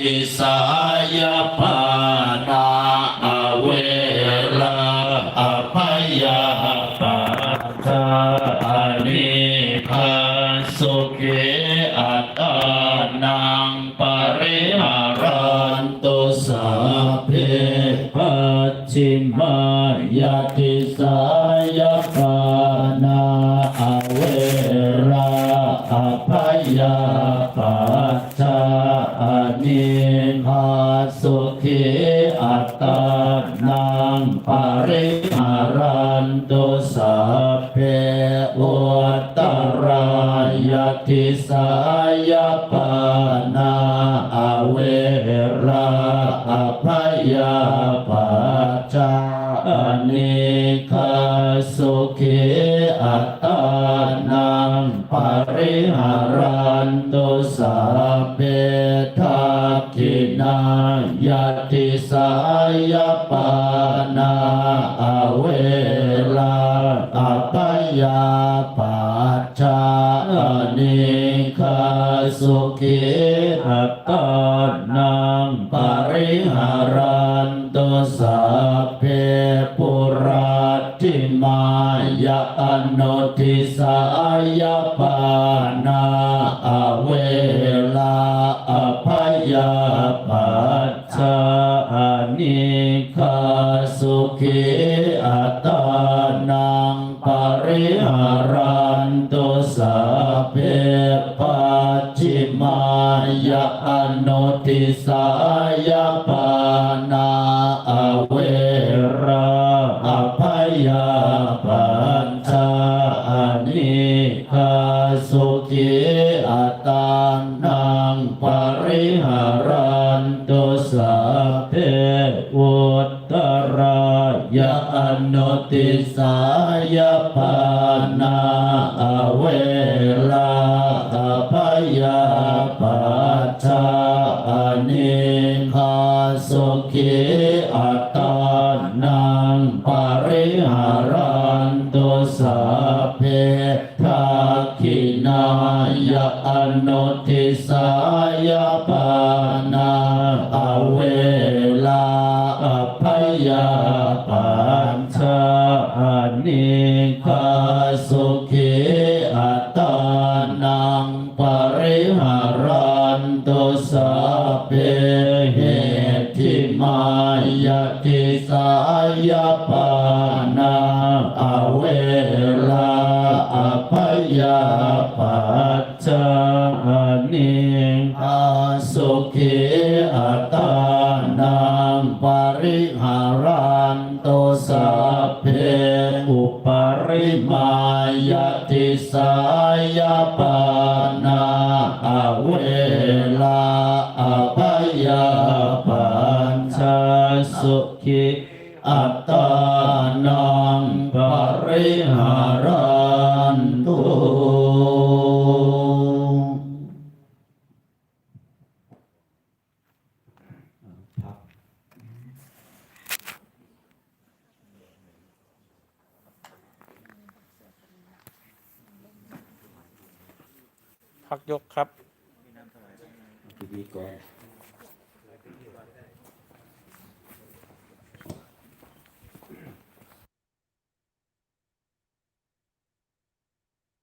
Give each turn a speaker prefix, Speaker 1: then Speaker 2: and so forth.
Speaker 1: จิสายปานาเวราอภัยปาทาอนิคันสุเกอัตานังปริหารันตุสัพเพปัจฉิมายติสา อนิคันสุเกอัตตานังปริหารันตุสัพเพอุตรายติสายปานาอเวราอภัยยาปัจจานิคาสุขีอัตตานังปริหารันตุสัพเพทัก ขินายติสายปานาอเวลาอภัยาปัจจานิคาสุขีอัตตานังปริหารันตุสัพเพปุราติมายะอนุทิสายปานาอเว ยาปัจจานิคาสุขีอัตานังปริหารันตุสัพเพปัจฉิมายะอนุทิสายปานาอเวราอภัยาปัญชานิคาสุขีอัตานังป ริหารันตุสัพเพอุตตรายะอนุติสายปานาเวลาอภัยาปัจจานิคาสุขีอัตตานังปริหารันตุสัพ ยะอนุทิสายปานาอเวลาอภยาปัญชานิคาสุขีอัตานังปริหารันตุสัพเพเหติมายติสายปานาอเวลาอภยาปัจ หารันตุสัพเพอุปริมายติสายปานาอเวลาอภัยาปัญชาสุขีอัตตานังปริหารันตุ
Speaker 2: พักยกครับ
Speaker 1: พิธีกร